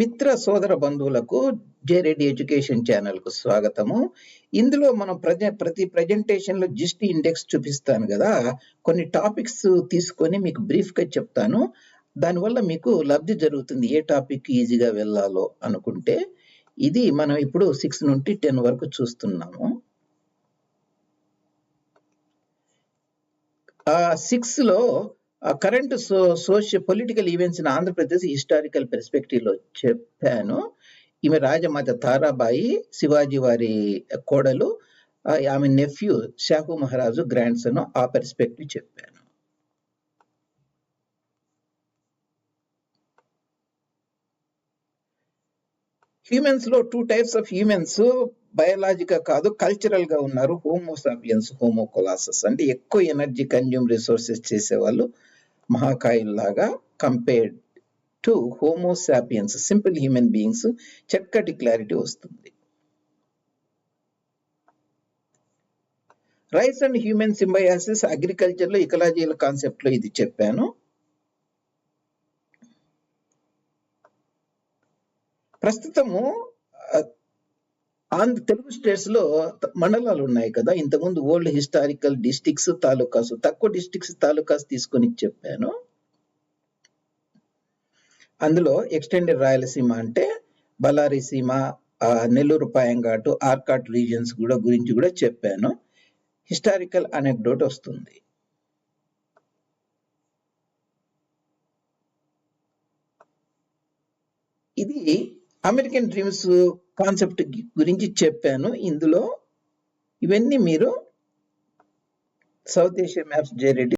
మిత్ర సోదర బంధువులకు జేరెడ్డి ఎడ్యుకేషన్ ఛానల్కు స్వాగతము. ఇందులో మనం ప్రజ ప్రతి ప్రజెంటేషన్లో జిస్ట్ ఇండెక్స్ చూపిస్తాను కదా. కొన్ని టాపిక్స్ తీసుకొని మీకు బ్రీఫ్గా చెప్తాను. దానివల్ల మీకు లబ్ధి జరుగుతుంది ఏ టాపిక్ ఈజీగా వెళ్ళాలో అనుకుంటే. ఇది మనం ఇప్పుడు సిక్స్ నుండి టెన్ వరకు చూస్తున్నాము. సిక్స్లో కరెంట్ సో సోషల్ పొలిటికల్ ఈవెంట్స్ని ఆంధ్రప్రదేశ్ హిస్టారికల్ పెర్స్పెక్టివ్లో చెప్పాను. ఈమె రాజమాత తారాబాయి శివాజీ వారి కోడలు ఆమె నెఫ్యూ షాహు మహారాజు గ్రాండ్ సన్ ఆ పెర్స్పెక్టివ్ చెప్పాను. హ్యూమన్స్లో two types of humans biological కాదు కల్చరల్గా ఉన్నారు. హోమోసాపియన్స్ హోమోకొలాసస్ అంటే ఎక్కువ ఎనర్జీ కన్జ్యూమ్ రిసోర్సెస్ చేసేవాళ్ళు మహాకాయుల్ లాగా compared to homo sapiens simple human beings చక్కటి క్లారిటీ వస్తుంది. రైస్ అండ్ హ్యూమన్ సింబయాసిస్ అగ్రికల్చర్లో ఇకలాజియల్ కాన్సెప్ట్లో ఇది చెప్పాను. ప్రస్తుతము ఆంధ్ర తెలుగు స్టేట్స్లో మండలాలు ఉన్నాయి కదా. ఇంతకుముందు ఓల్డ్ హిస్టారికల్ డిస్టిక్స్ తాలూకాస్ తక్కువ డిస్టిక్స్ తాలూకాస్ తీసుకొని చెప్పాను. అందులో ఎక్స్టెండెడ్ రాయలసీమ అంటే బళ్ళారి సీమ నెల్లూరు పాయంఘాటు ఆర్కాట్ రీజియన్స్ కూడా గురించి కూడా చెప్పాను. హిస్టారికల్ అనెక్డోట్ వస్తుంది. ఇది అమెరికన్ డ్రీమ్స్ కాన్సెప్ట్ గురించి చెప్పాను. ఇందులో ఇవన్నీ మీరు సౌత్ ఏషియా మ్యాప్స్ జేరెడ్డి